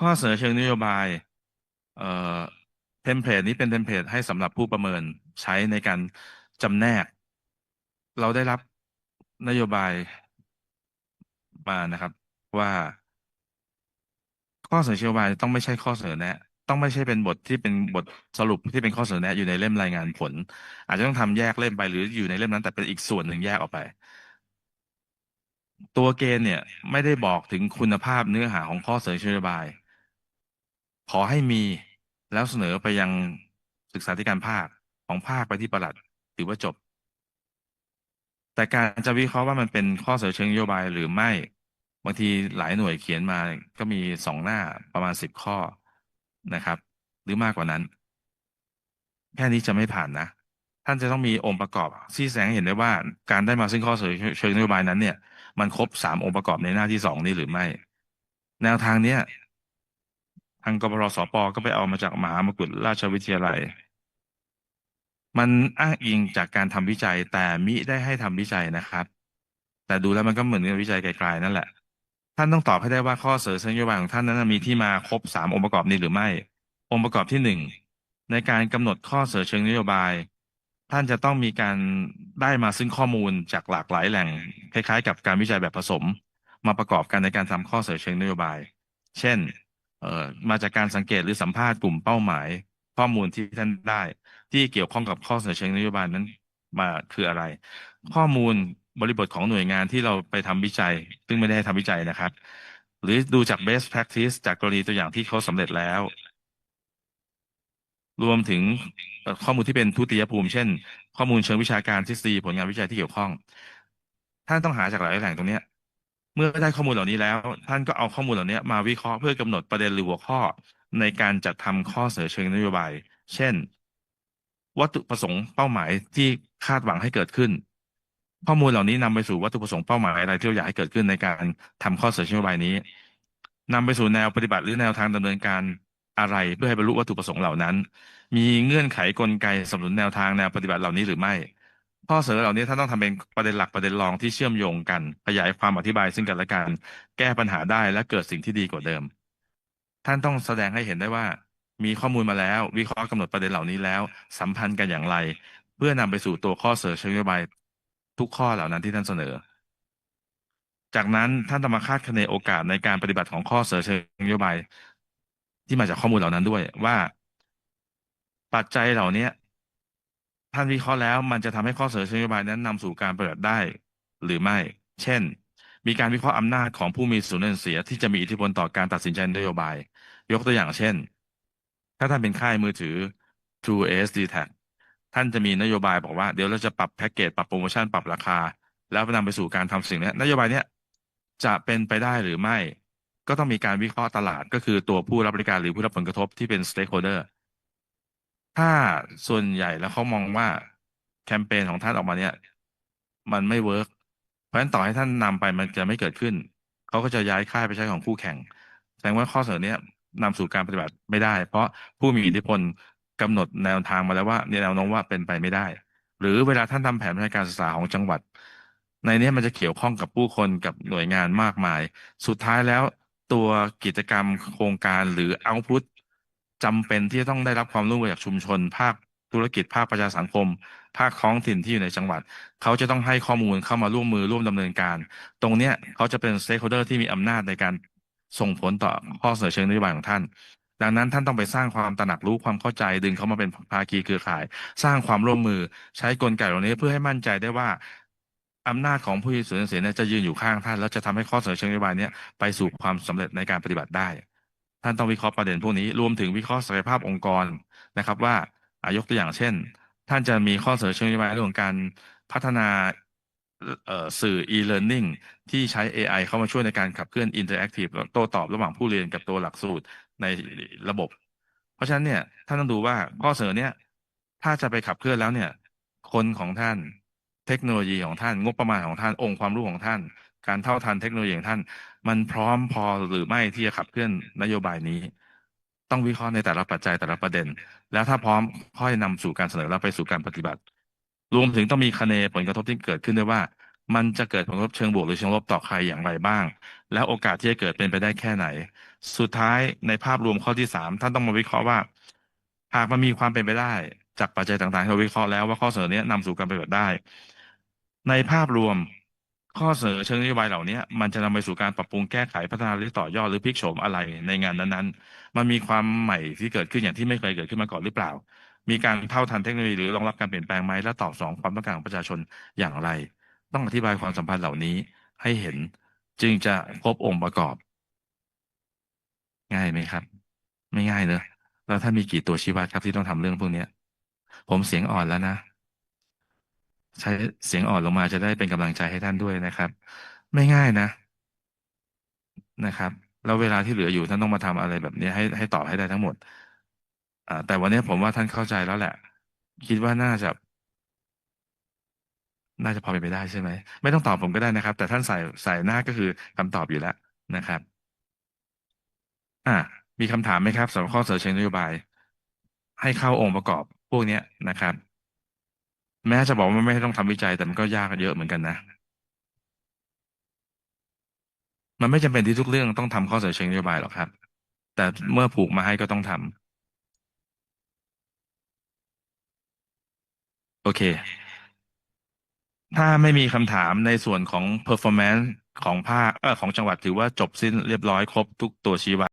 ข้อเสนอเชิงนโยบาย เอ่อเทมเพลตนี้เป็นเทมเพลตให้สำหรับผู้ประเมินใช้ในการจำแนก เราได้รับนโยบายมานะครับ ว่า ข้อเสนอเชิงนโยบายต้องไม่ใช่ข้อเสนอแนะ ต้องไม่ใช่เป็นบทที่เป็นบทสรุปที่เป็นข้อเสนอแนะอยู่ในเล่มรายงานผล อาจจะต้องทำแยกเล่มไปหรืออยู่ในเล่มนั้นแต่เป็นอีกส่วนหนึ่งแยกออกไป ตัวเกณฑ์เนี่ย ไม่ได้บอกถึงคุณภาพเนื้อหาของข้อเสนอเชิงนโยบาย ขอให้มีแล้วเสนอไปยังศึกษาธิการภาคของภาคไปที่ประหลัดถือว่าจบ แต่การจะวิเคราะห์ว่ามันเป็นข้อเสนอเชิงนโยบายหรือไม่ บางทีหลายหน่วยเขียนมาก็มีสองหน้าประมาณสิบข้อนะครับ หรือมากกว่านั้น แค่นี้จะไม่ผ่านนะ ท่านจะต้องมีองค์ประกอบที่แสดงเห็นได้ว่าการได้มาซึ่งข้อเสนอเชิงนโยบายนั้นเนี่ย มันครบสามองค์ประกอบในหน้าที่สองนี้หรือไม่ แนวทางเนี้ย ทางกปรสปก็ไปเอามาจากมหามกุฏราชวิทยาลัย มันอ้างอิงจากการทำวิจัยแต่มิได้ให้ทำวิจัยนะครับ แต่ดูแล้วมันก็เหมือนกับวิจัยไกลๆนั่นแหละ ท่านต้องตอบให้ได้ว่าข้อเสนอนโยบายของท่านนั้นมีที่มาครบสามองค์ประกอบนี้หรือไม่ องค์ประกอบที่หนึ่งในการกำหนดข้อเสนอเชิงนโยบาย ท่านจะต้องมีการได้มาซึ่งข้อมูลจากหลากหลายแหล่ง คล้ายๆ กับการวิจัยแบบผสม มาประกอบกันในการทำข้อเสนอเชิงนโยบาย เช่น เอ่อมาจากการสังเกตหรือสัมภาษณ์กลุ่มเป้าหมาย ข้อมูลที่ท่านได้ ที่เกี่ยวข้องกับข้อเสนอเชิงนโยบายนั้นมาคืออะไร ข้อมูลบริบทของหน่วยงานที่เราไปทำวิจัย ซึ่งไม่ได้ทำวิจัยนะครับ หรือดูจาก best practice จากกรณีตัวอย่างที่เขาสำเร็จแล้ว รวมถึงข้อมูลที่เป็นทุติยภูมิ เช่น ข้อมูลเชิงวิชาการทฤษฎีผลงานวิจัยที่เกี่ยวข้อง ท่านต้องหาจากหลายแหล่งตรงนี้ เมื่อได้ข้อมูลเหล่านี้แล้ว ท่านก็เอาข้อมูลเหล่านี้มาวิเคราะห์เพื่อกำหนดประเด็นหรือหัวข้อ ในการจัดทำข้อเสนอเชิงนโยบาย เช่น วัตถุประสงค์เป้าหมายที่คาดหวังให้เกิดขึ้น ข้อมูลเหล่านี้นำไปสู่วัตถุประสงค์เป้าหมายอะไรที่เราอยากให้เกิดขึ้นในการทำข้อเสนอเชิงนโยบายนี้นำไปสู่แนวปฏิบัติหรือแนวทางดำเนินการอะไรเพื่อให้บรรลุวัตถุประสงค์เหล่านั้น มีเงื่อนไขกลไกสนับสนุนแนวทางแนวปฏิบัติเหล่านี้หรือไม่ ข้อเสนอเหล่านี้ท่านต้องทำเป็นประเด็นหลักประเด็นรองที่เชื่อมโยงกัน ขยายความอธิบายซึ่งกันและกัน แก้ปัญหาได้และเกิดสิ่งที่ดีกว่าเดิม ท่านต้องแสดงให้เห็นได้ว่า มีข้อมูลมาแล้ว วิเคราะห์กำหนดประเด็นเหล่านี้แล้ว สัมพันธ์กันอย่างไร เพื่อนำไปสู่ตัวข้อเสนอเชิงนโยบายทุกข้อเหล่านั้นที่ท่านเสนอ จากนั้นท่านต้องมาคาดคะเนโอกาสในการปฏิบัติของข้อเสนอเชิงนโยบาย ที่มาจากข้อมูลเหล่านั้นด้วยว่า ปัจจัยเหล่านี้ ท่านวิเคราะห์แล้วมันจะทำให้ข้อเสนอเชิงนโยบายนั้นนำสู่การปฏิบัติได้หรือไม่ เช่น มีการวิเคราะห์อำนาจของผู้มีส่วนเสียที่จะมีอิทธิพลต่อการตัดสินใจนโยบาย ยกตัวอย่างเช่น ถ้าท่านเป็นค่ายมือถือ True ASD Tag ท่านจะมีนโยบายบอกว่าเดี๋ยวเราจะปรับแพ็กเกจปรับโปรโมชั่นปรับราคา แล้วนำไปสู่การทำสิ่งนี้นโยบายเนี้ยจะเป็นไปได้หรือไม่ ก็ต้องมีการวิเคราะห์ตลาดก็คือตัวผู้รับบริการหรือผู้รับผลกระทบที่เป็น stakeholder ถ้าส่วนใหญ่แล้วเขามองว่าแคมเปญของท่านออกมาเนี่ย มันไม่เวิร์กเพราะฉะนั้นต่อให้ท่านนำไปมันจะไม่เกิดขึ้น เขาก็จะย้ายค่ายไปใช้ของคู่แข่ง แสดงว่าข้อเสนอเนี้ยนำสู่การปฏิบัติไม่ได้ เพราะผู้มีอิทธิพลกำหนดแนวทางมาแล้วว่าแนวโน้มว่าเป็นไปไม่ได้ หรือเวลาท่านทำแผนพัฒนาการศึกษาของจังหวัด ในนี้มันจะเกี่ยวข้องกับผู้คนกับหน่วยงานมากมาย สุดท้ายแล้วตัวกิจกรรมโครงการหรือเอาพุต จำเป็นที่จะต้องได้รับความร่วมมือจากชุมชน ภาคธุรกิจภาคประชาสังคม ภาคท้องถิ่นที่อยู่ในจังหวัด เขาจะต้องให้ข้อมูลเข้ามาร่วมมือร่วมดำเนินการ ตรงเนี้ยเขาจะเป็น stakeholder ที่มีอำนาจในการส่งผลต่อข้อเสนอเชิงนโยบายของท่าน ดังนั้นท่านต้องไปสร้างความตระหนักรู้ความเข้าใจดึงเขามาเป็นภาคีเครือข่าย สร้างความร่วมมือใช้กลไกเหล่านี้เพื่อให้มั่นใจได้ว่าอำนาจของผู้มีส่วนเสียจะยืนอยู่ข้างท่าน แล้วจะทำให้ข้อเสนอเชิงนโยบายเนี้ยไปสู่ความสำเร็จในการปฏิบัติได้ ท่านต้องวิเคราะห์ประเด็นพวกนี้รวมถึงวิเคราะห์ศักยภาพองค์กรนะครับ ว่าอายกตัวอย่างเช่น ท่านจะมีข้อเสนอเชิงนโยบายเรื่องของการพัฒนาเอ่อสื่อ e-learning ที่ใช้ AI เข้ามาช่วยในการขับเคลื่อน interactive โต้ตอบระหว่างผู้เรียนกับตัวหลักสูตรในระบบ เพราะฉะนั้นเนี่ยท่านต้องดูว่าข้อเสนอเนี่ยถ้าจะไปขับเคลื่อนแล้วเนี่ย คนของท่าน เทคโนโลยีของท่านงบประมาณของท่านองค์ความรู้ของท่าน การเท่าทันเทคโนโลยีของท่าน มันพร้อมพอหรือไม่ที่จะขับเคลื่อนนโยบายนี้ ต้องวิเคราะห์ในแต่ละปัจจัยแต่ละประเด็น แล้วถ้าพร้อมค่อยนำสู่การเสนอแล้วไปสู่การปฏิบัติ รวมถึงต้องมีคะแนนผลกระทบที่เกิดขึ้นด้วยว่า มันจะเกิดผลกระทบเชิงบวกหรือเชิงลบต่อใครอย่างไรบ้าง แล้วโอกาสที่จะเกิดเป็นไปได้แค่ไหน สุดท้ายในภาพรวมข้อที่สามท่านต้องมาวิเคราะห์ว่าหากมันมีความเป็นไปได้จากปัจจัยต่างๆที่เราวิเคราะห์แล้วว่าข้อเสนอเนี้ยนำสู่การปฏิบัติได้ ในภาพรวม ข้อเสนอเชิงนโยบายเหล่านี้มันจะนำไปสู่การปรับปรุงแก้ไขพัฒนาหรือต่อยอดหรือพลิกโฉมอะไรในงานนั้นๆ มันมีความใหม่ที่เกิดขึ้นอย่างที่ไม่เคยเกิดขึ้นมาก่อนหรือเปล่า มีการเท่าทันเทคโนโลยีหรือรองรับการเปลี่ยนแปลงไหมและตอบสนองความต้องการของประชาชนอย่างไร ต้องอธิบายความสัมพันธ์เหล่านี้ให้เห็นจึงจะครบองค์ประกอบ ง่ายไหมครับ ไม่ง่ายเนอะแล้วถ้านมีกี่ตัวชี้วัดครับที่ต้องทำเรื่องพวกนี้ผมเสียงอ่อนแล้วนะ ใช้เสียงอ่อนลงมาจะได้เป็นกำลังใจให้ท่านด้วยนะครับ ไม่ง่ายนะนะครับ แล้วเวลาที่เหลืออยู่ท่านต้องมาทำอะไรแบบนี้ให้ให้ตอบให้ได้ทั้งหมดอ่าแต่วันนี้ผมว่าท่านเข้าใจแล้วแหละ คิดว่าน่าจะ น่าจะพอเป็นไปได้ใช่ไหม ไม่ต้องตอบผมก็ได้นะครับ แต่ท่านใส่ใส่หน้าก็คือคำตอบอยู่แล้วนะครับ อ่ามีคำถามไหมครับสำหรับข้อเสนอเชิงนโยบาย ให้เข้าองค์ประกอบพวกเนี้ยนะครับ แม้จะบอกว่าไม่ต้องทำวิจัยแต่มันก็ยากเยอะเหมือนกันนะ มันไม่จำเป็นที่ทุกเรื่องต้องทำข้อเสนอเชิงนโยบายหรอกครับ แต่เมื่อผูกมาให้ก็ต้องทำโอเค ถ้าไม่มีคำถามในส่วนของ performance ของภาคเออของจังหวัดถือว่าจบสิ้นเรียบร้อยครบทุกตัวชี้วัด